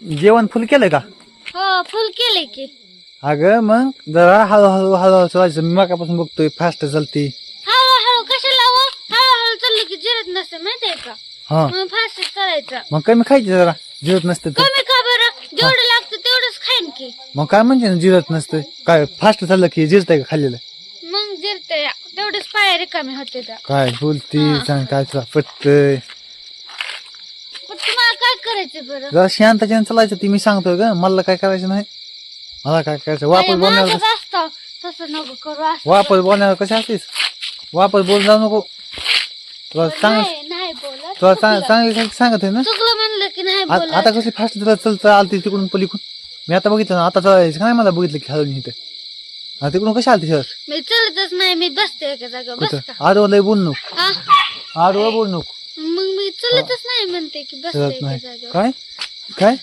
जेवण फुल केलं का? हो फुल केले की. अगं मग जरा हळूहळू हळूहळू चालायचं मी मगापासून बघतोय फास्ट चालती. हळूहळू कशाला हो? हळूहळू चाललं की जिरत नसते माहितीये का? हा. मग फास्ट चालायचं. मग कमी खायची जरा जिरत नसतं तर. कमी का बरं जेवढं लागतं तेवढंच खाईन की. मग काय म्हणजे ना जिरत नसतं. काय फास्ट चाललं की जिरतंय का खाल्लेलं? मग जिरते तेवढेच पाय रिकामे होते काय बोलती. सांग काय तुला पटतंय? करायचं बरं? जरा शांतच्याने चालायचं ती मी सांगतोय ग. मला काय करायचं नाही. मला काय करायचं? वापस अरे बोलण्यावर मागच असतं. तसं नको करू असं वापस बोलण्यावर कशी असतेस? वापस बोल जाऊ नको. तुला सांग नाही नाही बोलत. तुला. सांग सांग- सांगत आहे ना? चुकलं म्हणलं की नाही आ- बोलत. आता कशी फास्ट तुला चल आलती तिकडून पलीकडून. मी आता बघितलं ना आता चालायचं का नाही मला बघितलं की हळून इथं? तिकडून कशी आलती सर मी चलतच नाही मी बसते एका जागा बस कुठं का? आडवं लय बोल नको. हा? आडवं बोल नको. मग मी चलतच नाही म्हणते की बसते चलत नाही. काय? काय?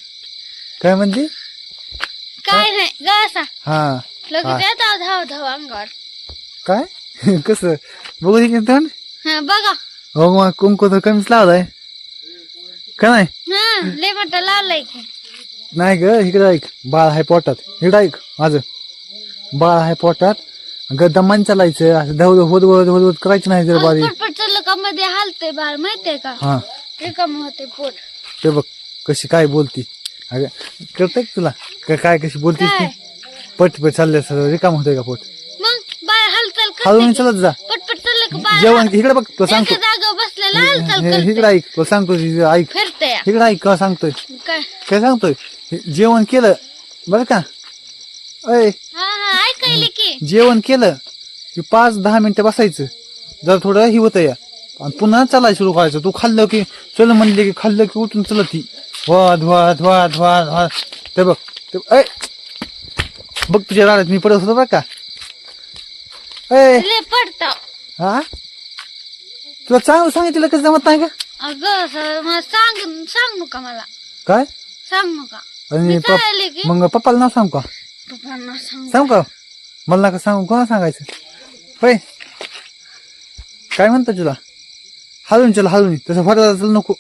काय म्हणते? काय नाही गा असा. हा. लगेच धाव धाव अंगावर. काय? कसं? बघू दे की तोंड हा बघा. हो मग कुंकू तर कमीच लावलाय. का नाही? हा लय मोठा लावलाय की. नाही ग इकडे ऐक. बाळ आहे पोटात. इकडे ऐक माझं. बाळ आहे पोटात. गद्दामान चालायचं. असं धवध होद होद होद होद करायचं नाही जर बारी मध्ये हालतंय बाळ माहितीये का? हा. रिकाम होते पोट. ते बघ कशी काय बोलती? अगं कळतंय का तुला? का- काय कशी ती? काय? पट पट चालले सगळं रिकाम होतंय का पोट? मग बाळ हालचाल हळून करते चालत जा. पटपट चाललं का बाळ? जेवण इकडे बघ तुला एका सांगतो. जागा बसलेला हालचाल हे- इकडे करते. ऐक तुला सांगतो इकडे ऐक. फिरते इकडे ऐक का सांगतोय? काय? काय सांगतोय? हे जेवण केलं बरं का? अय हा हा ऐकायले की. जेवण केलं की पाच दहा मिनिटं बसायचं. जर थोडं ही होतं या. आणि पुन्हा चालायला सुरू करायचं तू खाल्लं की चल म्हणले की खाल्लं की उठून चलत ती. वाद वाद वाद वाद वाद ते बघ ते ऐ! बघ तुझ्या राहण्यात मी पडत होतो बरं का. ऐ! लय पडत. हा? तुला चांगलं सांगितलं कसं जमत नाही का? अगं असं मला सांग सांग नका मला. काय? सांग नका. आणि मी पप- चालले की मग पप्पाला नाव सांग का? पप्पांना सांग. सांग का? मला नका सांगू कोणा सांगायचं? होय. काय म्हणतो तुला? हलून चल हलून. तसं फटायला चल नको.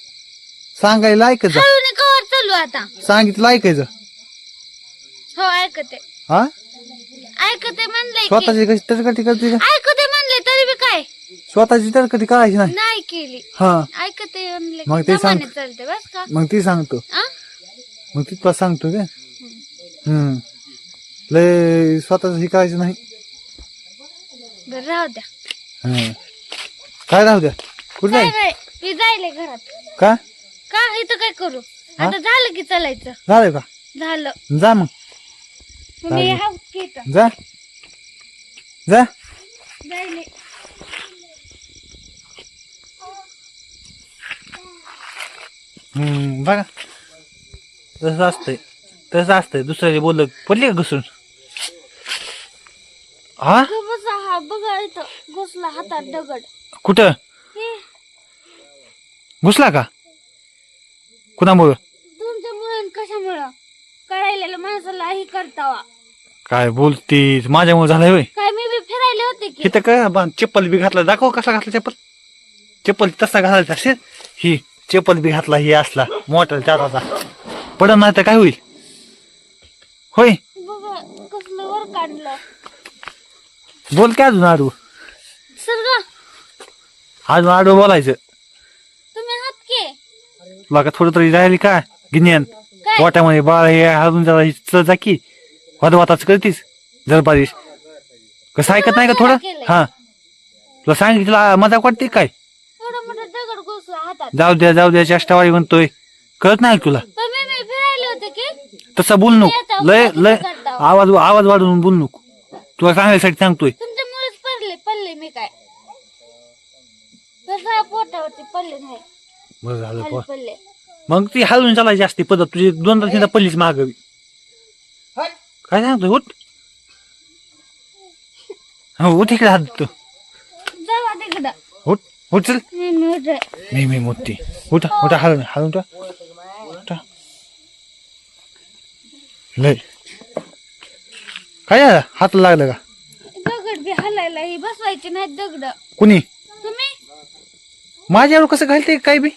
सांगायला ऐकायचं हळून कवर चालू आता. सांगितलं ऐकायचं हो ऐकते. हा? ऐकते म्हणले स्वतःची कशी तरकटी करते का? ऐकते म्हणले तरी बी काय? स्वतःची तरकटी करायची नाही. नाही केली. हा. ऐकते म्हणले मग ते सांग. दमाने चालते बस का? मग ती सांगतो. आ? मग ती तुला सांगतो का? हम्म. लय स्वतःच हे करायचं नाही. बरं राहू द्या. हा. काय राहू द्या? कुठं नाही मी जायले घरात. का? का? इथं काय करू? आता झालं की चालायचं. झालं का? झालं. जा मग. चालेल. की इथं. जा. जा. जायले हम्म बघा. तसं असतंय. तसं असतंय. दुसऱ्याने बोललं पडली का घुसून? हा? हा बघा इथं. घुसला हातात दगड. कुठं? हे. घुसला का? कुणामुळं? तुमच्यामुळे आणि कशामुळं? करायला माणसाला ही करतावा. काय बोलतीस? माझ्यामुळे झालंय होय. काय मी बी फिरायले होते की? तर काय बा, चप्पल बी घातला. दाखव कसा घातला चप्पल. चप्पल तसा घालायचा असेल. ही चप्पल बी घातला ही असला. मोठा चाराचा. पडत नाही तर काय होईल? होय? बघा कसलं वर काढलं बोल काय अजून आडू सर ग अजून आडू बोलायचं. तुला का थोडं तरी राहिली का? गिन्यान. काय? वाट्यामध्ये बाळ हे अजून जरा ही चल जा की. वाद वाताच करतीस? जर कसं ऐकत नाही का थोडं हा. तुला सांगितलं मजाक वाटते काय? एवढा मोठा दगड घुसला हातात. जाऊ द्या जाऊ द्या चेष्टावाळी म्हणतोय. कळत नाही का तुला? पण मी मी फिरायले होते की? तसं बोल नको. लय लय आवाज आवाज वाढवून बोल नको. तुला सांगायसाठी सांगतोय. तुमच्यामुळेच पडले पडले मी काय. तसं पोटावरती पडले नाही. बरं झालं खाली पडले. मग ती हलवून चालायची असते पद्धत तुझी दोनदा तीनदा पल्लीच मागावी काय सांगतोय उठ. हो उठ इकडे हात तू. जावा तिकडं उठ उठ चल. मी मी उठे. मी मी मोठी उठा उठा हलवून हलवून उठा उठा. लय. काय झालं? हात लागलं का? दगड बी हलायला ही बसवायची नाही दगड. कुणी? तुम्ही? माझ्यावर कसं घालते काय बी?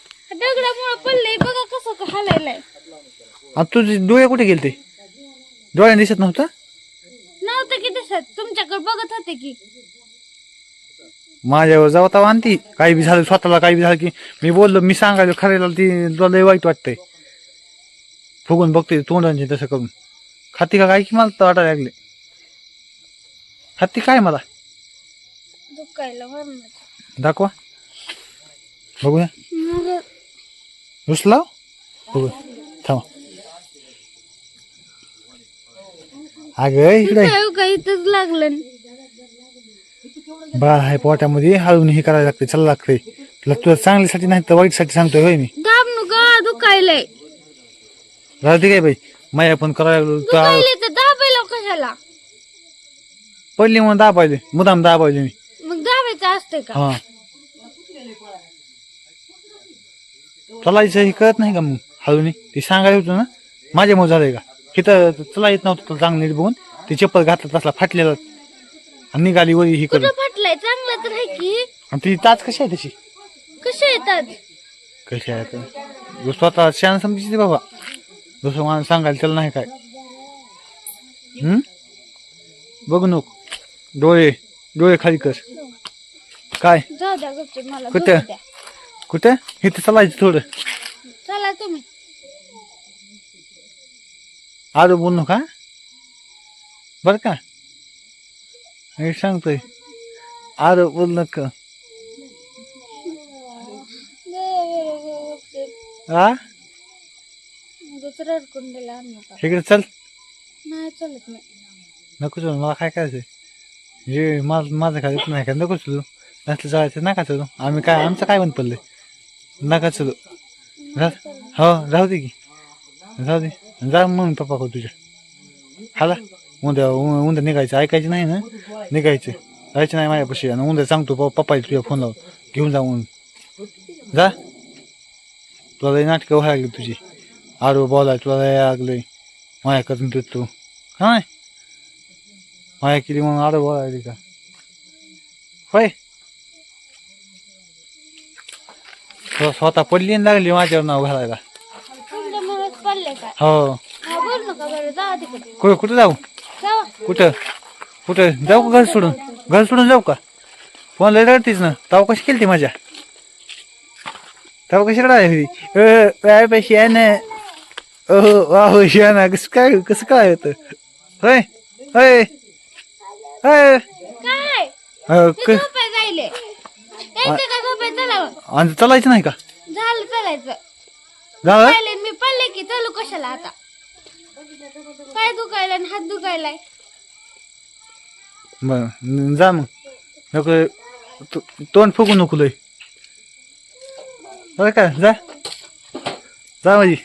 आता तुझे डोळे कुठे गेले ते? डोळ्याने दिसत नव्हतं? नव्हतं की दिसत. तुमच्याकडे बघत होते की. माझ्यावर जाऊ तेव्हा आणती काही बी झालं स्वतःला काही बी झालं की मी बोललो मी सांगायला खरेला ती तुला लय वाईट वाटतंय. फुगून बघते तोंडांचे तसं करून. खाती का काय की मला तर वाटायला लागले. खाती काय मला? दुखायला. दाखवा. बघूया. मग बघूया थांबा. अगं इकडे. इथंच लागलं बाळ आहे पोटामध्ये हळून हे करायला लागते चालला लागते. तुला तुला चांगल्यासाठी नाही तर वाईटसाठी सांगतोय होय मी. दाब नुका दुखायलंय. राहू दे काय बाई माया पण करायला लागलो. तर दुखायले तर दाबायला कशाला? पडली म्हणून दाबायले मुदाम दाबायले मी. मग दाबायचं असतंय का? हा. चलायचं हे कळत नाही का मग? हळून ते सांगायला होतं ना माझ्यामुळे झालंय का? इथं चला येत नव्हतं तुला चांगलं नीट बघून. ते चप्पल घातलं तसला फाटलेला. आणि निघाली वरी ही करून कुठं फाटलाय? चांगलं तर आहे की. आणि ती ताच कशी आहे तशी कसे येतात कशी आहे तर स्वतः शान समजायची बाबा. दुसरं मला सांगायला त्याला नाही काय. हम्म? बघ नको. डोळे डोळे खाली कर. काय? जाऊ द्या गपचूप मला कुठं? द्या. कुठं? इथं चालायचं थोडं. चला तुम्ही. आरो बोल नका बर का? मी सांगतोय. आरो बोल नका कुंडला आणू नका इकडे चल. नाही चालत नाही. नको चल मला काय करायचंय? जे माझ माझं काय येत नाही का? नको चलू. नसलं जायचं नका चलू. आम्ही काय आमचं काय बंद पडलंय? नका चलू. हो राहू दे की. जाऊ दे. जा मग पप्पा को तुझ्या. हाला उद्या उ- उद्या निघायचं ऐकायचं नाही ना? निघायचं जायचं नाही माझ्यापाशी आणि उद्या सांगतो प- पप्पा तुझ्या फोन लाव घेऊन जाऊन जा. तुला लई नाटकं व्हायला लागली तुझी. आरो बोलाय तुला लय लागलंय. माया करून तू तू. काय माया केली म्हणून आरो बोलायली का? होय. तुला स्वतः पडली लागली माझ्यावर नाव घालायला. काय? हो. हा बोल नका बरं जा तिकडे. कुठं कुठं जाऊ? जावा कुठं? कुठं? जाऊ का घर सोडून? घर सोडून जाऊ का? फोन लय रडतीस ना. ताव कशी केली माझ्या ताव कशी रडाय काय पैसे आहे ना. ओहो वाहो शियाना कसं काय कसं काय होतं? होय? होय? होय? काय? ते क- झोपाय जायले. त्यांचे का झोपाय चला आणि चालायचं नाही का? झालं चालायचं. जाऊ? पहिले मी पडले की चालू कशाला आता? पाय दुखायला आणि हात दुखायलाय? बर जा मग. नको तो- तोंड फुगू नको लय. बरं का जा. जा माझी